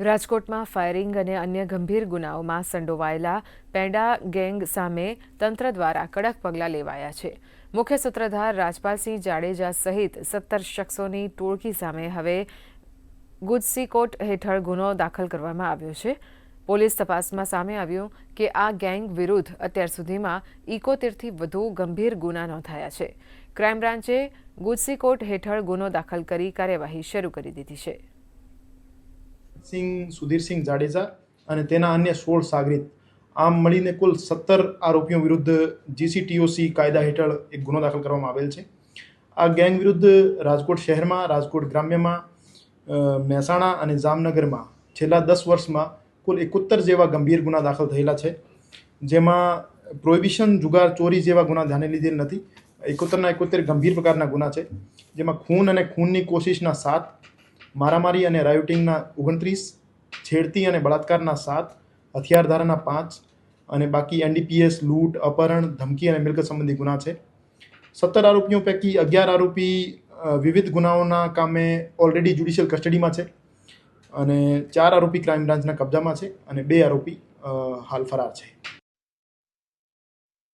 રાજકોટમાં ફાયરિંગ અને અન્ય ગંભીર ગુનાઓમાં સંડોવાયેલા પેંડા ગેંગ સામે તંત્ર દ્વારા કડક પગલાં લેવાયા છે. મુખ્ય સૂત્રધાર રાજપાલસિંહ જાડેજા સહિત સત્તર શખ્સોની ટોળકી સામે હવે ગુજસીકોટ હેઠળ ગુનો દાખલ કરવામાં આવ્યો છે. પોલીસ તપાસમાં સામે આવ્યું કે આ ગેંગ વિરુદ્ધ અત્યાર સુધીમાં ઇકોતેરથી વધુ ગંભીર ગુના નોંધાયા છે. ક્રાઇમ બ્રાન્ચે ગુજસીકોટ હેઠળ ગુનો દાખલ કરી કાર્યવાહી શરૂ કરી દીધી છે. સિંહ સુધીરસિંહ જાડેજા અને તેના અન્ય સોળ સાગરીત. આમ મળીને કુલ સત્તર આરોપીઓ વિરુદ્ધ જીસીટીઓસી કાયદા હેઠળ એક ગુનો દાખલ કરવામાં આવેલ છે. આ ગેંગ વિરુદ્ધ રાજકોટ શહેરમાં, રાજકોટ ગ્રામ્યમાં મહેસાણા અને જામનગરમાં છેલ્લા દસ વર્ષમાં કુલ એકોત્તર જેવા ગંભીર ગુના દાખલ થયેલા છે. જેમાં પ્રોહિબિશન, જુગાર, ચોરી જેવા ગુના ધ્યાને લીધેલ નથી. એકોતરના એકોતેર ગંભીર પ્રકારના ગુના છે. જેમાં ખૂન અને ખૂનની કોશિશના સાત મારામારી અને રાયોટિંગના ઓગણત્રીસ, છેડતી અને બળાત્કારના સાત, હથિયારધારાના પાંચ અને બાકી એનડીપીએસ, લૂંટ, અપહરણ, ધમકી અને મિલકત સંબંધી ગુના છે. સત્તર આરોપીઓ પૈકી અગિયાર આરોપી વિવિધ ગુનાઓના કામે ઓલરેડી જ્યુડિશિયલ કસ્ટડીમાં છે અને ચાર આરોપી ક્રાઇમ બ્રાન્ચના કબજામાં છે અને બે આરોપી હાલ ફરાર છે.